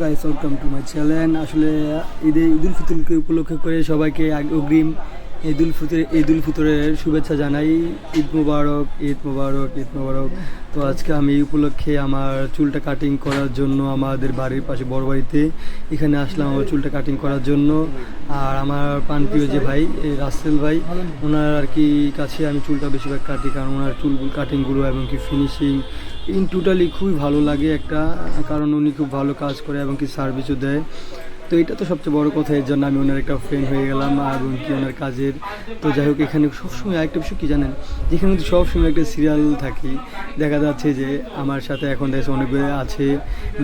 Guys welcome to my channel আসলে ঈদে ঈদুল ফিতরকে উপলক্ষ করে সবাইকে অগ্রিম ঈদুল ফিতর, ঈদুল ফিতরের শুভেচ্ছা জানাই। ঈদ মুবারক ঈদ মুবারক ঈদ মুবারক। তো আজকে আমি এই উপলক্ষে আমার চুলটা কাটিং করার জন্য আমাদের বাড়ির পাশে বড় বাড়িতে এখানে আসলাম আমার চুলটা কাটিং করার জন্য। আর আমার প্রাণপ্রিয় যে ভাই রাসেল ভাই, ওনার আর কি কাছে আমি চুলটা বেশিরভাগ কাটি, কারণ ওনার চুল কাটিংগুলো এবং কি ফিনিশিং ইন টোটালি খুবই ভালো লাগে একটা, কারণ উনি খুব ভালো কাজ করে এবং কি সার্ভিসও দেয়। তো এটা তো সবচেয়ে বড় কথা এর জন্য আমি ওনার একটা ফ্রেন্ড হয়ে গেলাম এবং কি ওনার কাজের। তো যাই হোক, এখানে সবসময় আরেকটা বিষয় কী জানেন? যেখানে কিন্তু সবসময় একটা সিরিয়াল থাকি। দেখা যাচ্ছে যে আমার সাথে এখন দেখছে অনেক আছে,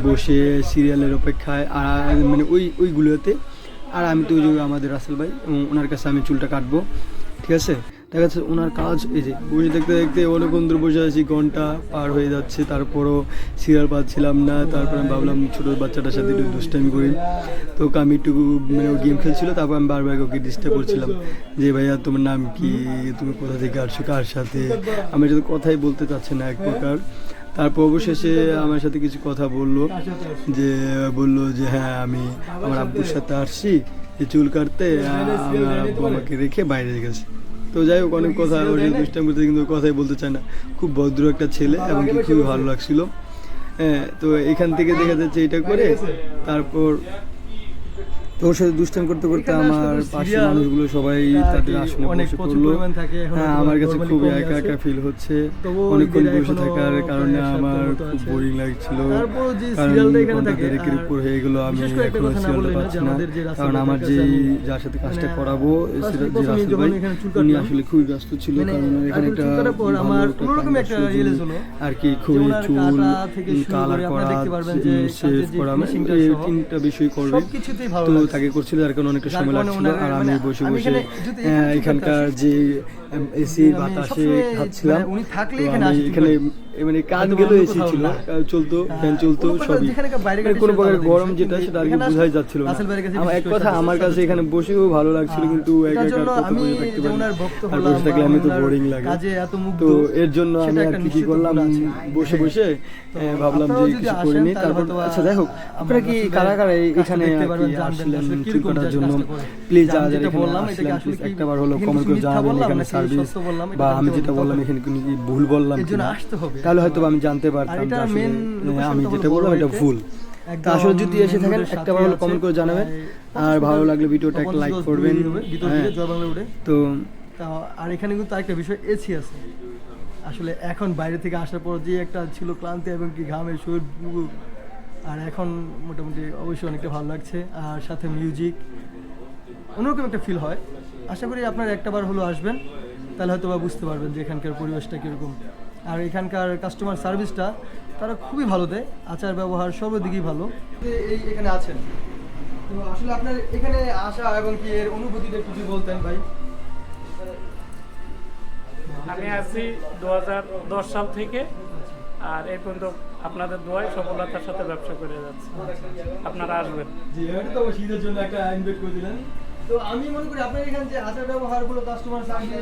বসে সিরিয়ালের অপেক্ষায়। আর মানে ওই, ওইগুলোতে, আর আমি তো আমাদের রাসেল ভাই ওনার কাছে আমি চুলটা কাটবো। ঠিক আছে? দেখা যাচ্ছে ওনার কাজ, এই যে বসে দেখতে দেখতে অনেকক্ষণ ধরে বসে আছি, ঘণ্টা পার হয়ে যাচ্ছে, তারপরও সিরিয়াল পাচ্ছিলাম না, তারপরে আমি ভাবলাম ছোটো বাচ্চাটার সাথে একটু দুষ্টামি করি। তো আমি একটু মানে গেম খেলছিল, তারপর আমি বারবার ওকে ডিস্টার্ব করছিলাম যে, ভাইয়া, তোমার নাম কি? তুমি কোথা থেকে আসছো? কার সাথে? আমি সাথে কথাই বলতে চাচ্ছে না এক প্রকার। তারপর অবশেষে আমার সাথে কিছু কথা বলল, যে বলল যে হ্যাঁ আমি আমার আব্বুর সাথে আসছি চুল কাটতে আমার আব্বু আমাকে রেখে বাইরে গেছে। তো যাই হোক, অনেক কথা দুষ্টামি করতে কিন্তু কথাই বলতে চায় না। খুব ভদ্র একটা ছেলে, এবং খুবই ভালো লাগছিল। হ্যাঁ তো এখান থেকে দেখা যাচ্ছে এটা করে, তারপর তো ওর সাথে দুষ্টামি করতে করতে আমার পাশের মানুষগুলো সবাই তাদের আসনে বসে পড়ল। হ্যাঁ আমার কাছে খুব একা একা ফিল হচ্ছে। অনেকক্ষণ বসে থাকার কারণে আমার খুব বোরিং লাগছিল। কারণ আর উপর হয়ে গেলো আমি এখনও সিরিয়ালটা পাচ্ছি না। কারণ আমার যে যার সাথে কাজটা মানে করাবো সেটা যে রাসেল ভাই উনি আসলে খুবই ব্যস্ত ছিল। মানে কারণ এখানে একটা আর কি খুবই চুল কালার করা শেভ করা তিনটা বিষয় করবে তো। তাকে করছিল যার কারণে অনেকটা সময় লাগছিল। আর আমি মানে বসে বসে আহ, এখানকার যে এসি আমি বাতাসে খাচ্ছিলাম মানে উনি থাকলে তো এখানে মানে কাজ এসি ছিল চলতো হ্যাঁ, ফ্যান চলতো সবই। মানে কোনো প্রকার গরম যেটা সেটা আর কি বোঝাই যাচ্ছিল না। আমার এক কথা আমার কাছে এখানে বসেও ভালো লাগছিল হ্যাঁ, কিন্তু একা একা আমি আর বসে থাকলে আমি তো বোরিং লাগে। তো এর জন্য আমি আর কি কি করলাম? বসে বসে ভাবলাম যে কিছু আসেন, করে নিই তারপর আচ্ছা যাই হোক আপনারা কি কারা কারা এখানে আসলেন যে জন্য প্লিজ যারা যারা এখানে বললাম, আসলেন প্লিজ আসলে কি হলো কমেন্ট করে জানাবেন এখানে সার্ভিস বা আমি যেটা বললাম এখানে কি ভুল বললাম। তাহলে হয়তো আমি জানতে পারতাম location আমি যেটা বললাম এটা ভুল। তা আসলে যদি এসে থাকেন একটা ভালো কমেন্ট করে জানাবেন। আর ভালো লাগলে ভিডিওটা একটা লাইক করবেন। হ্যাঁ। তো আর এখানে কিন্তু আরেকটা বিষয় এসি আছে। আসলে এখন বাইরে থেকে আসার পর যে একটা ছিল ক্লান্তি এবং কি ঘামে শরীর আর এখন মোটামুটি অবশ্যই অনেকটা ভালো লাগছে। আর সাথে মিউজিক অন্যরকম একটা ফিল হয়। আশা করি আপনারা একটাবার হলো আসবেন। তাহলে হয়তো বা বুঝতে পারবেন যে এখানকার পরিবেশটা কীরকম। আর এখানকার কাস্টমার সার্ভিসটা তারা খুবই ভালো দেয় আচার ব্যবহার সর্বদিকেই ভালো। এই এখানে আছেন। তো আসলে আপনার এখানে আসা এবং কি এর অনুভূতিটা একটু বলতেন ভাই। আমি আছি দু হাজার দশ সাল থেকে আর এই পর্যন্ত আপনাদের দোয়ায় সফলতার সাথে ব্যবসা করে যাচ্ছে। আপনারা আসবেন। জি এটা তো শীতের জন্য একটা ইনভাইট করে দিলেন। তো আমি মনে করি আপনার এখানে যে আচার ব্যবহারগুলো কাস্টমার সার্ভিস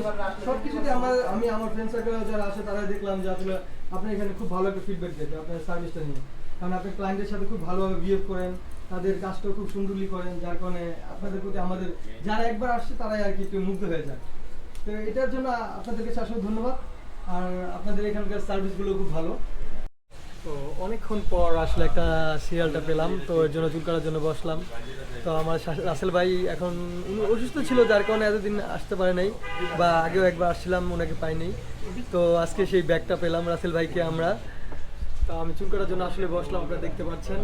সব কিছুতে আমার আমি আমার ফ্রেন্ড সার্কেল যারা আসে তারা দেখলাম যে আসলে আপনি এখানে খুব ভালো একটা ফিডব্যাক দেন আপনার সার্ভিসটা নিয়ে। কারণ আপনি ক্লায়েন্টের সাথে খুব ভালোভাবে বিহেভ করেন তাদের কাজটা খুব সুন্দরলি করেন যার কারণে আপনাদের প্রতি আমাদের যারা একবার আসছে তারাই আর কি একটু মুগ্ধ হয়ে যায়। তো এটার জন্য আপনাদের কাছে আসলে ধন্যবাদ। আর আপনাদের এখানকার সার্ভিসগুলো খুব ভালো। তো অনেকক্ষণ পর আসলে একটা সিরিয়ালটা পেলাম, তো এর জন্য চুল করার জন্য বসলাম। তো আমার রাসেল ভাই এখন অসুস্থ ছিল, যার কারণে এতদিন আসতে পারে নাই, বা আগেও একবার আসছিলাম ওনাকে পাইনি। তো আজকে সেই ব্যাগটা পেলাম রাসেল ভাইকে আমরা। তো আমি চুল করার জন্য আসলে বসলাম, আপনারা দেখতে পাচ্ছেন।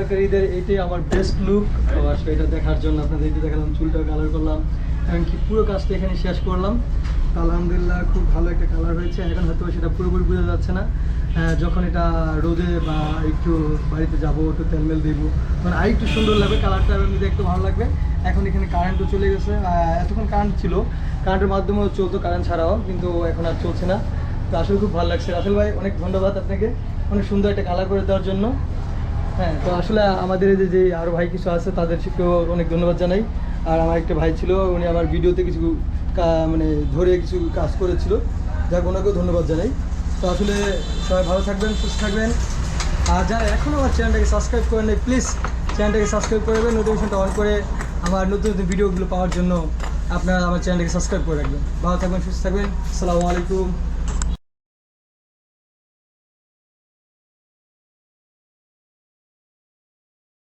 এবারকার ঈদের এইটাই আমার বেস্ট লুক তো আসলে এটা দেখার জন্য আপনাদেরকে দেখালাম চুলটা কালার করলাম। এমনকি পুরো কাজটা এখানে শেষ করলাম। আলহামদুলিল্লাহ খুব ভালো একটা কালার হয়েছে। এখন হয়তো সেটা পুরোপুরি বোঝা যাচ্ছে না। যখন এটা রোদে বা একটু বাড়িতে যাব, একটু তেলমেল দেবো মানে আর একটু সুন্দর লাগবে কালারটা এমনি দেখতে ভালো লাগবে। এখন এখানে কারেন্টও চলে গেছে। এতক্ষণ কারেন্ট ছিল। কারেন্টের মাধ্যমেও চলতো কারেন্ট ছাড়াও, কিন্তু এখন আর চলছে না। তো আসলে খুব ভালো লাগছে। রাসেল ভাই, অনেক ধন্যবাদ আপনাকে। অনেক সুন্দর একটা কালার করে দেওয়ার জন্য। হ্যাঁ তো আসলে আমাদের যে যে আরও ভাই কিছু আছে তাদের তাদেরকেও অনেক ধন্যবাদ জানাই। আর আমার একটা ভাই ছিল, উনি আমার ভিডিওতে কিছু মানে ধরে কিছু কাজ করেছিল। যাক, ওনাকেও ধন্যবাদ জানাই। তো আসলে সবাই ভালো থাকবেন, সুস্থ থাকবেন। আর যারা এখনও আমার চ্যানেলটাকে সাবস্ক্রাইব করেন প্লিজ চ্যানেলটাকে সাবস্ক্রাইব করে দেবেন নোটিফিকেশনটা অন করে আমার নতুন নতুন ভিডিওগুলো পাওয়ার জন্য আপনারা আমার চ্যানেলটাকে সাবস্ক্রাইব করে রাখবেন। ভালো থাকবেন, সুস্থ থাকবেন। আসসালামু আলাইকুম।